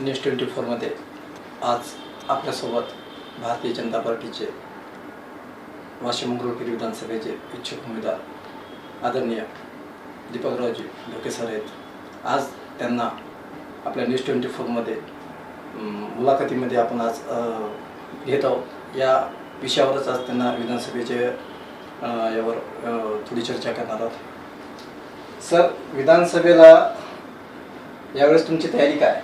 News twenty फोरमध्ये आज आपल्यासोबत भारतीय जनता पार्टीचे वाशिम मंगरुळपीर विधानसभेचे इच्छुक उमेदवार आदरणीय दीपकरावजी ढोके सर आहेत. आज त्यांना आपल्या न्यूज ट्वेंटी फोरमध्ये मुलाखतीमध्ये आपण आज घेत आहोत. या विषयावरच आज त्यांना विधानसभेचे यावर थोडी चर्चा करणार आहोत. सर विधानसभेला यावेळेस तुमची तयारी काय?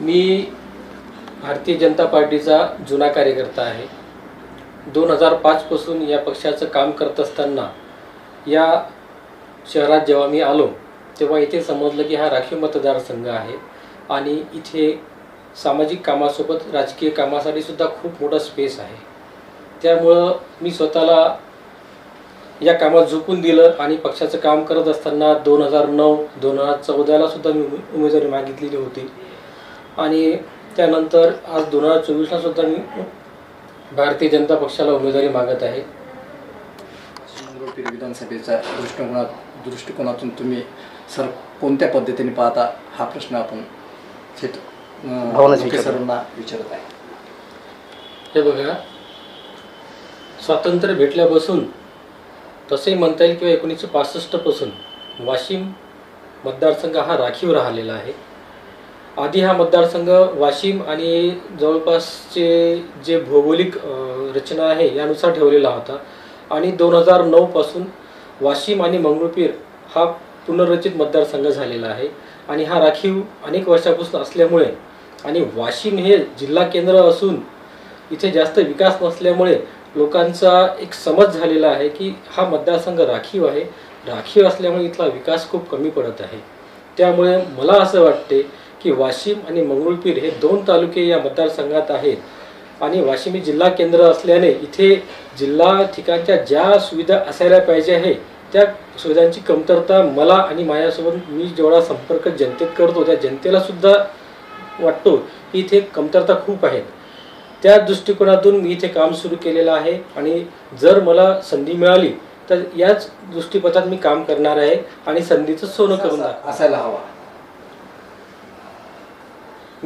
मी भारतीय जनता पार्टीचा जुना कार्यकर्ता आहे. दोन हजार पाचपासून या पक्षाचं काम करत असताना या शहरात जेव्हा मी आलो तेव्हा इथे समजलं की हा राखीव मतदारसंघ आहे आणि इथे सामाजिक कामासोबत राजकीय कामासाठी सुद्धा खूप मोठा स्पेस आहे. त्यामुळं मी स्वतःला या कामात झोकून दिलं आणि पक्षाचं काम करत असताना दोन हजार नऊ दोन हजार चौदाला सुद्धा मी उमे- उमेदवारी मागितलेली होती. आणि त्यानंतर आज दोन हजार चोवीसला सुद्धा मी भारतीय जनता पक्षाला उमेदवारी मागत आहे. मंगरुळपीर विधानसभेच्या दृष्टिकोनात दृष्टिकोनातून तुम्ही सर कोणत्या पद्धतीने पाहता हा प्रश्न आपण थेट. सरांना विचारत आहे. हे बघा स्वातंत्र्य भेटल्यापासून तसंही म्हणता येईल किंवा एकोणीसशे पासष्टपासून वाशिम मतदारसंघ हा राखीव राहिलेला आहे. आधी हा मतदारसंघ वाशिम आणि जवळपासचे जे भौगोलिक रचना आहे यानुसार ठेवलेला होता. आणि दोन हजार नऊपासून वाशिम आणि मंगरुळपीर हा पुनर्रचित मतदारसंघ झालेला आहे. आणि हा राखीव अनेक वर्षापासून असल्यामुळे आणि वाशिम हे जिल्हा केंद्र असून इथे जास्त विकास नसल्यामुळे लोकांचा एक समज झालेला आहे की हा मतदारसंघ राखीव आहे. राखीव असल्यामुळे इथला विकास खूप कमी पडत आहे. त्यामुळे मला असं वाटते की वाशिम आणि मंगरुळपीर हे दोन तालुके या मतदारसंघात आहेत. आणि वाशिम हे जिल्हा केंद्र असल्याने इथे जिल्हा ठिकाणच्या ज्या सुविधा असायला पाहिजे आहे त्या सुविधांची कमतरता मला आणि माझ्यासोबत मी जेवढा संपर्क जनतेत करतो त्या जनतेला सुद्धा वाटतो की इथे कमतरता खूप आहेत त्या दृष्टिकोनातून मी इथे काम सुरू केलेलं आहे आणि जर मला संधी मिळाली तर याच दृष्टिपथात मी काम करणार आहे आणि संधीचं सोनं करून असायला हवा.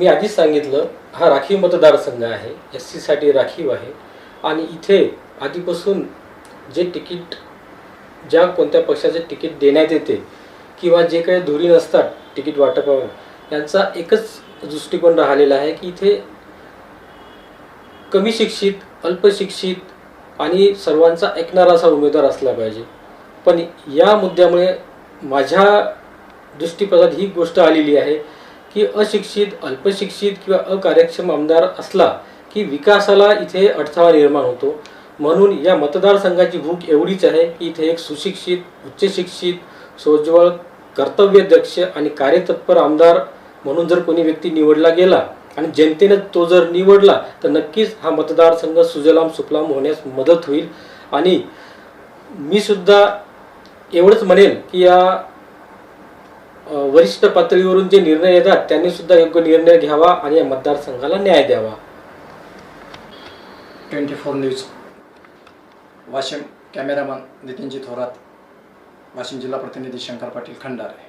मी आधीच सांगितलं हा राखीव मतदारसंघ आहे एस सीसाठी राखीव आहे. आणि इथे आधीपासून जे तिकीट ज्या कोणत्या पक्षाचे तिकीट देण्यात येते किंवा जे काही धुरी नसतात तिकीट वाटपावर यांचा एकच दृष्टिकोन राहिलेला आहे की इथे कमी शिक्षित अल्पशिक्षित आणि सर्वांचा ऐकणारा असा उमेदवार असला पाहिजे. पण या मुद्द्यामुळे माझ्या दृष्टीपथात ही गोष्ट आलेली आहे की अशिक्षित अल्पशिक्षित किंवा अकार्यक्षम आमदार असला की विकासाला इथे अडथळा निर्माण होतो. म्हणून या मतदारसंघाची भूक एवढीच आहे की इथे एक सुशिक्षित उच्च शिक्षित सोज्वळ कर्तव्यदक्ष आणि कार्यतत्पर आमदार म्हणून जर कोणी व्यक्ती निवडला गेला आणि जनतेनं तो जर निवडला तर नक्कीच हा मतदारसंघ सुजलाम सुफलाम होण्यास मदत होईल. आणि मी सुद्धा एवढंच म्हणेन की या वरिष्ठ पातळीवरून जे निर्णय येतात त्यांनी सुद्धा योग्य निर्णय घ्यावा आणि या मतदारसंघाला न्याय द्यावा. Twenty four news. Washim cameraman Nitinji Thorat Washim जिल्हा प्रतिनिधी शंकर पाटील खंडारे.